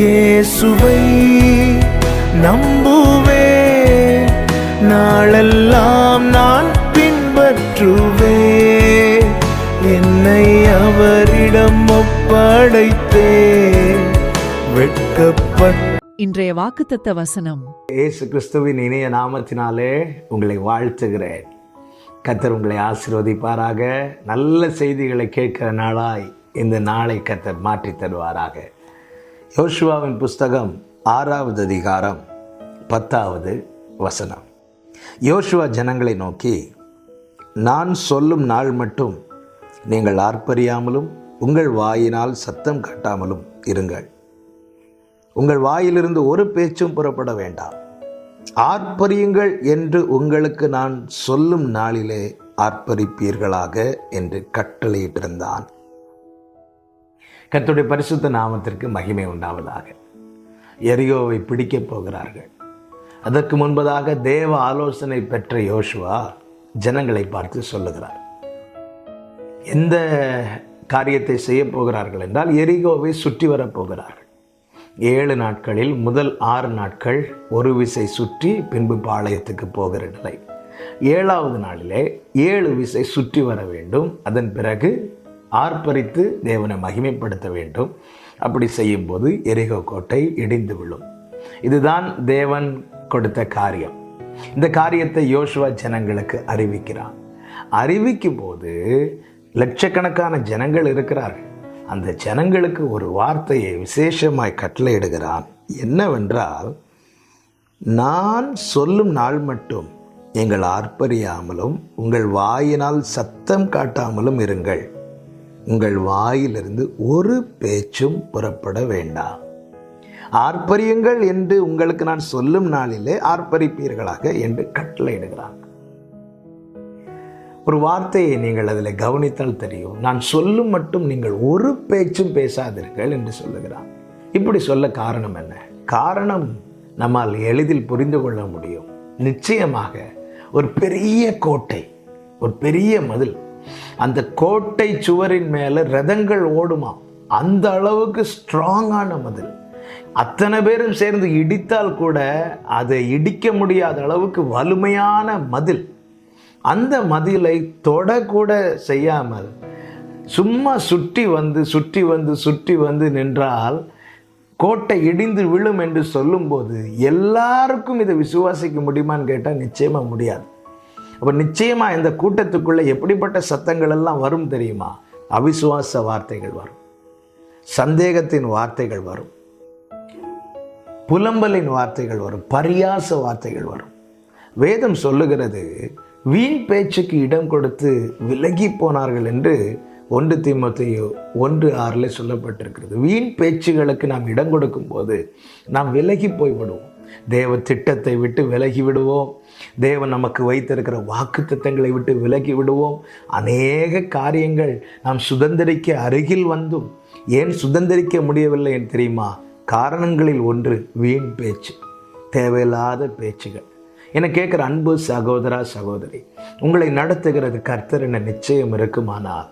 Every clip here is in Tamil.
இயேசுவை நம்புவேன் நாளெல்லாம் நான் பின்பற்றுவேன் என்னை அவரிடம் ஒப்படைத்தேன். வெட்கப்பட்ட இன்றைய வாக்குத்தத்த வசனம். இயேசு கிறிஸ்துவின் இணைய நாமத்தினாலே உங்களை வாழ்த்துகிறேன். கத்தர் உங்களை ஆசீர்வதிப்பாராக. நல்ல செய்திகளை கேட்கிற நாளாய் இந்த நாளை கத்தர் மாற்றி தருவாராக. யோசுவாவின் புஸ்தகம் ஆறாவது அதிகாரம் பத்தாவது வசனம். யோசுவா ஜனங்களை நோக்கி நான் சொல்லும் நாள் மட்டும் நீங்கள் ஆர்ப்பரியாமலும் உங்கள் வாயினால் சத்தம் காட்டாமலும் இருங்கள். உங்கள் வாயிலிருந்து ஒரு பேச்சும் புறப்பட வேண்டாம். ஆர்ப்பரியுங்கள் என்று உங்களுக்கு நான் சொல்லும் நாளிலே ஆர்ப்பரிப்பீர்களாக என்று கட்டளையிட்டிருந்தான். கர்த்தருடைய பரிசுத்த நாமத்திற்கு மகிமை உண்டாவதாக. எரியோவை பிடிக்கப் போகிறார்கள். அதற்கு முன்பதாக தேவ ஆலோசனை பெற்ற யோசுவா ஜனங்களை பார்த்து சொல்லுகிறார். எந்த காரியத்தை செய்ய போகிறார்கள் என்றால் எரிகோவை சுற்றி வரப் போகிறார்கள். ஏழு நாட்களில் முதல் ஆறு நாட்கள் ஒரு விசை சுற்றி பின்பு பாளையத்துக்கு போகிற நிலை. ஏழாவது நாளிலே ஏழு விசை சுற்றி வர வேண்டும். அதன் பிறகு ஆர்ப்பரித்து தேவனை மகிமைப்படுத்த வேண்டும். அப்படி செய்யும்போது எரிகோ கோட்டை இடிந்து விழும். இதுதான் தேவன் கொடுத்த காரியம். இந்த காரியத்தை யோசுவா ஜனங்களுக்கு அறிவிக்கிறான். அறிவிக்கும் போது லட்சக்கணக்கான ஜனங்கள் இருக்கிறார்கள். அந்த ஜனங்களுக்கு ஒரு வார்த்தையை விசேஷமாய் கட்டளையிடுகிறான். என்னவென்றால் நான் சொல்லும் நாள் மட்டும் எங்கள் ஆர்ப்பரியாமலும் உங்கள் வாயினால் சத்தம் காட்டாமலும் இருங்கள். உங்கள் வாயிலிருந்து ஒரு பேச்சும் புறப்பட வேண்டாம். ஆர்ப்பரியுங்கள் என்று உங்களுக்கு நான் சொல்லும் நாளிலே ஆர்ப்பரிப்பீர்களாக என்று கட்டளையிடுகிறான் ஒரு வார்த்தையை நீங்கள் அதில் கவனித்தால் தெரியும். நான் சொல்லும் மட்டும் நீங்கள் ஒரு பேச்சும் பேசாதீர்கள் என்று சொல்லுகிறான் இப்படி சொல்ல காரணம் என்ன? காரணம் நம்மால் எளிதில் புரிந்து கொள்ள முடியும். நிச்சயமாக ஒரு பெரிய கோட்டை ஒரு பெரிய மதில் அந்த கோட்டை சுவரின் மேலே ரதங்கள் ஓடுமா? அந்த அளவுக்கு ஸ்ட்ராங்கான மதில். அத்தனை பேரும் சேர்ந்து இடித்தால் கூட அதை இடிக்க முடியாத அளவுக்கு வலிமையான மதில். அந்த மதிலை தொடக்கூட செய்யாமல் சும்மா சுற்றி வந்து சுற்றி வந்து சுற்றி வந்து நின்றால் கோட்டை இடிந்து விழும் என்று சொல்லும்போது எல்லாருக்கும் இதை விசுவாசிக்க முடியுமான்னு கேட்டால் நிச்சயமாக முடியாது. அப்போ நிச்சயமாக இந்த கூட்டத்துக்குள்ளே எப்படிப்பட்ட சத்தங்கள் எல்லாம் வரும் தெரியுமா? அவிசுவாச வார்த்தைகள் வரும். சந்தேகத்தின் வார்த்தைகள் வரும். புலம்பலின் வார்த்தைகள் வரும். பரியாச வார்த்தைகள் வரும். வேதம் சொல்லுகிறது வீண் பேச்சுக்கு இடம் கொடுத்து விலகி போனார்கள் என்று ஒன்று திமுத்தையோ ஒன்று ஆறில் சொல்லப்பட்டிருக்கிறது. வீண் பேச்சுகளுக்கு நாம் இடம் கொடுக்கும்போது நாம் விலகி போய்விடுவோம். தேவ திட்டத்தை விட்டு விலகி விடுவோம். தேவன் நமக்கு வைத்திருக்கிற வாக்கு திட்டங்களை விட்டு விலகி விடுவோம். அநேக காரியங்கள் நாம் சுதந்திரிக்க அருகில் வந்தும் ஏன் சுதந்திரிக்க முடியவில்லை என்று தெரியுமா? காரணங்களில் ஒன்று வீண் பேச்சு தேவையில்லாத பேச்சுகள். என கேட்குற அன்பு சகோதரா சகோதரி உங்களை நடத்துகிறது கர்த்தர் என நிச்சயம் இருக்குமானால்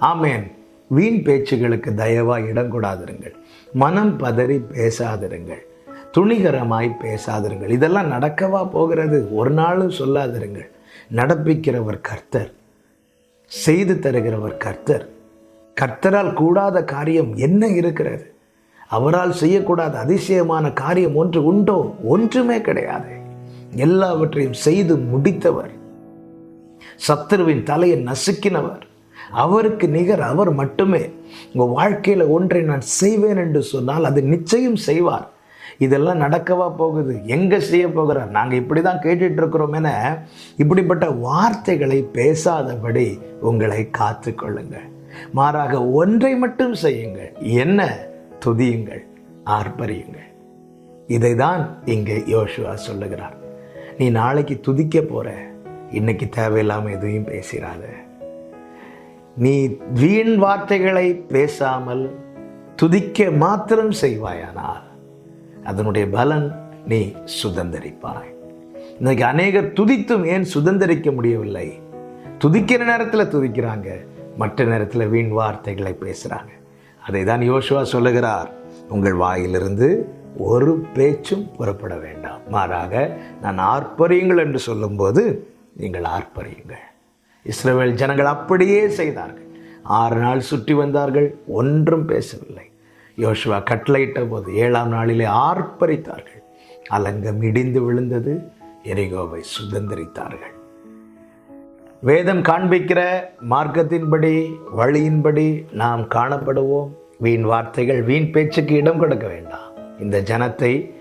ஆமேன். வீண் பேச்சுகளுக்கு தயவாக இடம் கொடாதிருங்கள் மனம் பதறி பேசாதிருங்கள். துணிகரமாய் பேசாதிருங்கள். இதெல்லாம் நடக்கவா போகிறது? ஒரு நாளும் சொல்லாதிருங்கள். நடப்பிக்கிறவர் கர்த்தர். செய்து தருகிறவர் கர்த்தர். கர்த்தரால் கூடாத காரியம் என்ன இருக்கிறது? அவரால் செய்யக்கூடாத அதிசயமான காரியம் ஒன்று உண்டோ? ஒன்றுமே கிடையாது. எல்லாவற்றையும் செய்து முடித்தவர். சத்துருவின் தலையை நசுக்கினவர். அவருக்கு நிகர் அவர் மட்டுமே. உங்கள் வாழ்க்கையில் ஒன்றை நான் செய்வேன் என்று சொன்னால் அது நிச்சயம் செய்வார். இதெல்லாம் நடக்கவா போகுது? எங்கே செய்ய போகிறார் நாங்கள் இப்படி தான் கேட்டுட்டு என இப்படிப்பட்ட வார்த்தைகளை பேசாதபடி உங்களை காத்து கொள்ளுங்கள் மாறாக ஒன்றை மட்டும் செய்யுங்கள். என்ன? துதியுங்கள் ஆர்ப்பரியுங்கள். இதை தான் இங்கே யோசுவா சொல்லுகிறார். நீ நாளைக்கு துதிக்க போற. இன்னைக்கு தேவையில்லாமல் எதையும் பேசிடாத நீ வீண் வார்த்தைகளை பேசாமல் துதிக்க மாத்திரம் செய்வாயானால் அதனுடைய பலன் நீ சுதந்தரிப்பாய். இன்னைக்கு அநேகர் துதித்தும் ஏன் சுதந்தரிக்க முடியவில்லை? துதிக்கிற நேரத்தில் துதிக்கிறாங்க மற்ற நேரத்தில் வீண் வார்த்தைகளை பேசுகிறாங்க அதை தான் யோசுவா சொல்லுகிறார் உங்கள் வாயிலிருந்து ஒரு பேச்சும் புறப்பட வேண்டாம். மாறாக நான் ஆர்ப்பரியுங்கள் என்று சொல்லும்போது நீங்கள் ஆர்ப்பரியுங்கள். இஸ்ரேல் ஜனங்கள் அப்படியே செய்தார்கள். ஆறு நாள் சுற்றி வந்தார்கள் ஒன்றும் பேசவில்லை. யோசுவா கட்டளையிட்ட போது ஏழாம் நாளிலே ஆர்ப்பரித்தார்கள். அலங்கம் இடிந்து விழுந்தது எரிகோவை சுதந்திரித்தார்கள். வேதம் காண்பிக்கிற மார்க்கத்தின்படி வழியின்படி நாம் காணப்படுவோம். வீண் வார்த்தைகள் வீண் பேச்சுக்கு இடம் கொடுக்க வேண்டாம். இந்த ஜனத்தை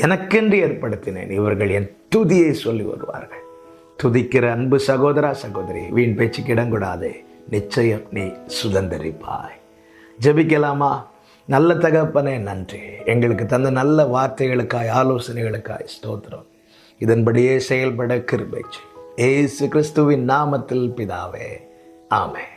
எனக்கென்று ஏற்படுத்தினேன். இவர்கள் என் துதியை சொல்லி வருவார்கள். துதிக்கிற அன்பு சகோதரா சகோதரி வீண் பேச்சுக்கு இடம் கூடாது. நிச்சயம் நீ சுதந்திரிப்பாய். ஜெபிக்கலாமா? நல்ல தகப்பனே நன்றி. எங்களுக்கு தந்த நல்ல வார்த்தைகளுக்காய் ஆலோசனைகளுக்காய் ஸ்தோத்திரம். இதன்படியே செயல்பட கிருபை ஏசு கிறிஸ்துவின் நாமத்தில் பிதாவே ஆமே